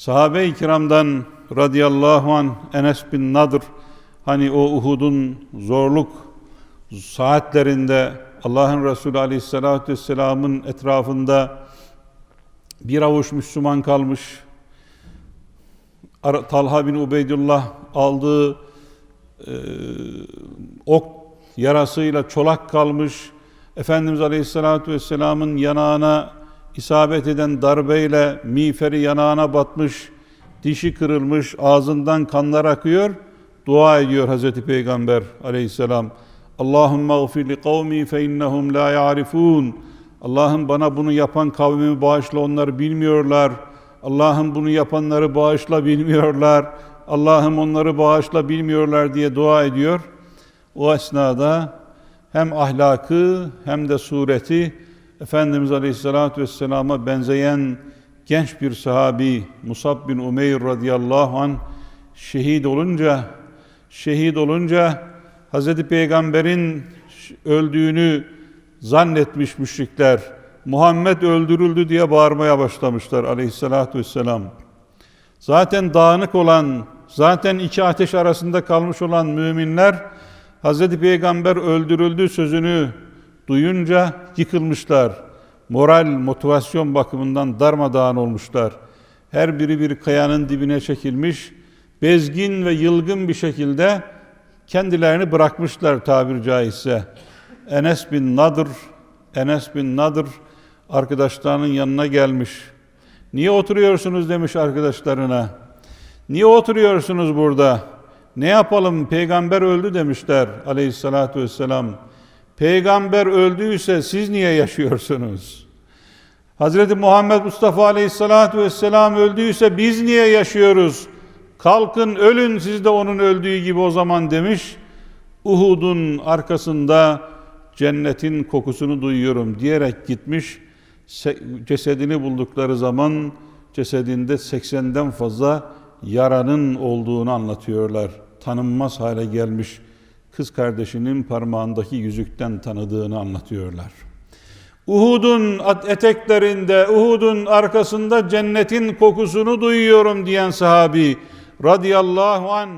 Sahabe-i kiramdan radıyallahu an Enes bin Nadr hani o Uhud'un zorluk saatlerinde Allah'ın Resulü aleyhissalatü vesselamın etrafında bir avuç Müslüman kalmış. Talha bin Ubeydullah aldığı e, ok yarasıyla çolak kalmış. Efendimiz Aleyhisselatü Vesselam'ın yanağına isabet eden darbeyle miğferi yanağına batmış, dişi kırılmış, ağzından kanlar akıyor. Dua ediyor Hazreti Peygamber Aleyhisselam. Allahümme gfir li kavmi fe innehum la ya'rifun. Allah'ım bana bunu yapan kavmimi bağışla onlar bilmiyorlar. Allah'ım bunu yapanları bağışla bilmiyorlar. Allah'ım onları bağışla bilmiyorlar diye dua ediyor. O esnada hem ahlakı hem de sureti Efendimiz Aleyhisselatü Vesselam'a benzeyen genç bir sahabi Musab bin Umeyr radıyallahu an şehit olunca şehit olunca Hazreti Peygamber'in öldüğünü zannetmiş müşrikler Muhammed öldürüldü diye bağırmaya başlamışlar aleyhissalatü vesselam. Zaten dağınık olan, zaten iki ateş arasında kalmış olan müminler Hazreti Peygamber öldürüldü sözünü duyunca yıkılmışlar. Moral, motivasyon bakımından darmadağın olmuşlar. Her biri bir kayanın dibine çekilmiş, bezgin ve yılgın bir şekilde kendilerini bırakmışlar tabir caizse. Enes bin Nadr, Enes bin Nadr arkadaşlarının yanına gelmiş. Niye oturuyorsunuz demiş arkadaşlarına. Niye oturuyorsunuz burada? Ne yapalım peygamber öldü demişler aleyhissalatü vesselam. Peygamber öldüyse siz niye yaşıyorsunuz? Hazreti Muhammed Mustafa aleyhissalatü vesselam öldüyse biz niye yaşıyoruz? Kalkın ölün siz de onun öldüğü gibi o zaman demiş. Uhud'un arkasında cennetin kokusunu duyuyorum diyerek gitmiş. Se- Cesedini buldukları zaman cesedinde 80'den fazla yaranın olduğunu anlatıyorlar. Tanınmaz hale gelmiş kız kardeşinin parmağındaki yüzükten tanıdığını anlatıyorlar. Uhud'un eteklerinde, Uhud'un arkasında cennetin kokusunu duyuyorum diyen sahabi radıyallahu an